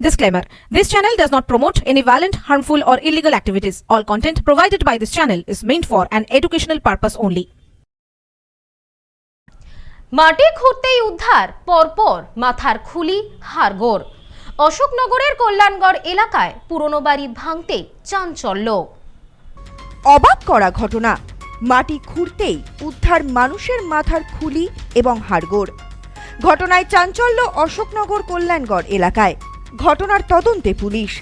Disclaimer This channel does not promote any violent, harmful, or illegal activities. All content provided by this channel is meant for an educational purpose only. মাটি খুঁড়তেই উদ্ধার পরপর মাথার খুলি হাড়গোড় অশোকনগরের কল্যাণগড় এলাকায় পুরনো বাড়ি ভাঙতে চাঞ্চল্য অবাক করা ঘটনা মাটি খুঁড়তেই উদ্ধার মানুষের মাথার খুলি এবং হাড়গোড় ঘটনায় চাঞ্চল্য অশোকনগর কল্যাণগড় এলাকায় ঘটনার তদন্তে পুলিশ।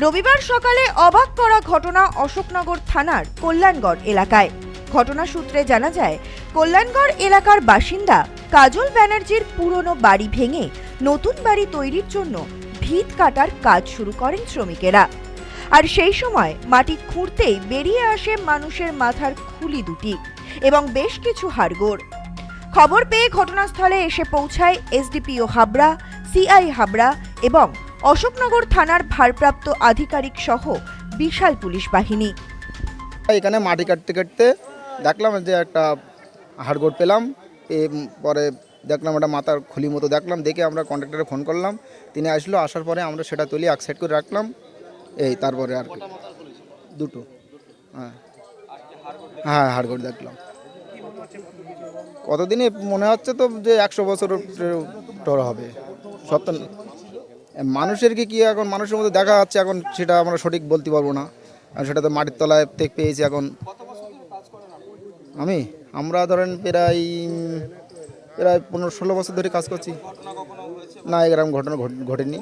রবিবার সকালে অবাক করা ঘটনা অশোকনগর থানার কল্যাণগড় এলাকায়। ঘটনা সূত্রে জানা যায়, কল্যাণগড় এলাকার বাসিন্দা কাজল ব্যানার্জির পুরনো বাড়ি ভেঙে নতুন বাড়ি তৈরির জন্য ভিত কাটার কাজ শুরু করেন শ্রমিকেরা। আর সেই সময় মাটি খুঁড়তেই বেরিয়ে আসে মানুষের মাথার খুলি দুটি এবং বেশ কিছু হাড়গোড়। খবর পেয়ে ঘটনাস্থলে এসে পৌঁছায় এসডিপিও হাবড়া, সিআই হাবড়া এবং অশোকনগর থানার ভারপ্রাপ্ত আধিকারিক সহ বিশাল পুলিশ বাহিনী। এখানে মাটি কাটতে কাটতে দেখলাম যে একটা হাড়গোড় পেলাম পরে দেখলাম একটা মাথার খুলি মতো দেখলাম, দেখে আমরা কন্ট্রাক্টরে ফোন করলাম। তিনি আসলো, আসার পরে আমরা সেটা তুলি, এক সাইড করে রাখলাম। এই তারপরে আর দুটো। হ্যাঁ। হ্যাঁ হাড়গোড় দেখলাম। কতদিনে মনে হচ্ছে তো যে একশো বছর টর হবে? সত্য মানুষের কি কি এখন মানুষের মধ্যে দেখা যাচ্ছে এখন সেটা আমরা সঠিক বলতে পারব না। আর সেটা তো মাটির তলায় পেয়েছি এখন। আমি? আমরা ধরেন প্রায় প্রায় পনেরো ষোলো বছর ধরে কাজ করছি। না এরকম ঘটনা ঘট- ঘটেনি।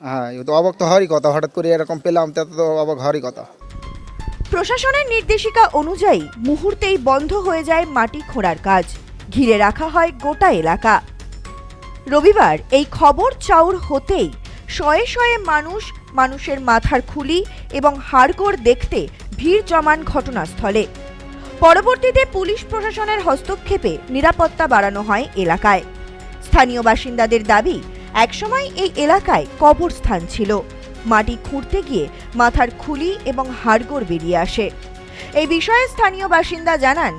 হ্যাঁ এ তো অবাক তো হওয়ারই কথা। হঠাৎ করে এরকম পেলাম তাতে তো অবাক হওয়ারই কথা। প্রশাসনের নির্দেশিকা অনুযায়ী মুহূর্তেই বন্ধ হয়ে যায় মাটি খোঁড়ার কাজ। ঘিরে রাখা হয় গোটা এলাকা। রবিবার এই খবর চাউর হতেই শয়ে শয়ে মানুষ, মানুষের মাথার খুলি এবং হাড়গোড় দেখতে ভিড় জমান ঘটনাস্থলে। পরবর্তীতে পুলিশ প্রশাসনের হস্তক্ষেপে নিরাপত্তা বাড়ানো হয় এলাকায়। স্থানীয় বাসিন্দাদের দাবি, একসময় এই এলাকায় কবরস্থান ছিল। মাটি খুঁড়তে গিয়ে মাথার খুলি এবং হাড়গোড় বেরিয়ে আসে। এই বিষয়ে স্থানীয় বাসিন্দা জানান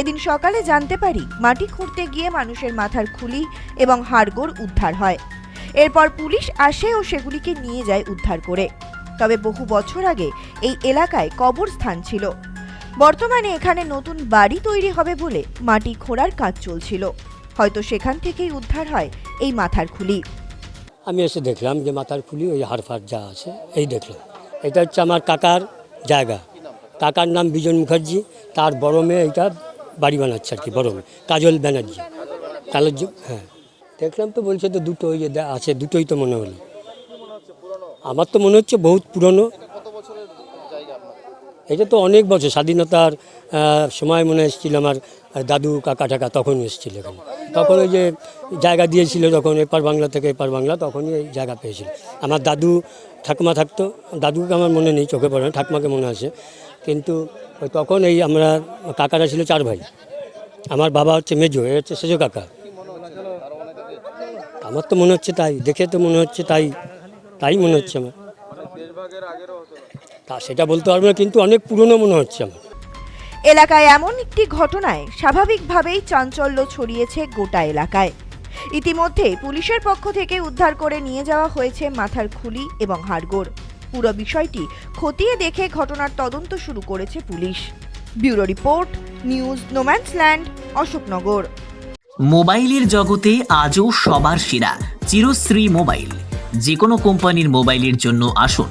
এদিন সকালে জানতে পারি, মাটি খুঁড়তে গিয়ে মানুষের মাথার খুলি এবং হাড়গোড় উদ্ধার হয়। এরপর পুলিশ আসে ও সেগুলিকে নিয়ে যায় উদ্ধার করে। তবে বহু বছর আগে এই এলাকায় কবরস্থান ছিল। বর্তমানে এখানে নতুন বাড়ি তৈরি হবে বলে মাটি খোঁড়ার কাজ চলছিল। হয়তো সেখান থেকেই উদ্ধার হয় এই মাথার খুলি। আমি এসে দেখলাম যে মাথার খুলি ওই হাড়ফাড় যা আছে, এই দেখলাম। এটা হচ্ছে আমার কাকার জায়গা। কাকার নাম বিজন মুখার্জি, তার বড় মেয়ে এটা বাড়ি বানাচ্ছে আর কি বরং কাজল ব্যানার্জি। কালো হ্যাঁ। দেখলাম তো বলছে তো দুটো ওই আছে, দুটোই তো মনে হলো। আমার তো মনে হচ্ছে বহুত পুরনো। এটা তো অনেক বছর, স্বাধীনতার সময় মনে এসেছিল আমার। দাদু কাকা টাকা তখন এসেছিল এখানে। তখন ওই যে জায়গা দিয়েছিল যখন এপার বাংলা থেকে এপার বাংলা, তখনই এই জায়গা পেয়েছিল। আমার দাদু ঠাকুমা থাকতো। দাদুকে আমার মনে নেই, চোখে পড়ে না, ঠাকুমাকে মনে আছে। কিন্তু ওই তখন এই আমরা কাকারা ছিল চার ভাই। আমার বাবা হচ্ছে মেজো, এ হচ্ছে সেজো কাকা। আমার তো মনে হচ্ছে তাই, দেখে তো মনে হচ্ছে তাই তাই মনে হচ্ছে আমার। তা সেটা বলতে পারব না, কিন্তু অনেক পুরনো মনে হচ্ছে আমার। এলাকায় এমন একটি ঘটনায় স্বাভাবিকভাবেই চাঞ্চল্য ছড়িয়েছে গোটা এলাকায়। ইতিমধ্যে পুলিশের পক্ষ থেকে উদ্ধার করে নিয়ে যাওয়া হয়েছে মাথার খুলি এবং হাড়গোড়। পুরো বিষয়টি খতিয়ে দেখে ঘটনার তদন্ত শুরু করেছে police. Bureau report, news no man's land Ashoknagar. মোবাইলের জগতে আজও সবার সেরা চিরশ্রী মোবাইল। যে কোনো কোম্পানির মোবাইলের জন্য আসুন।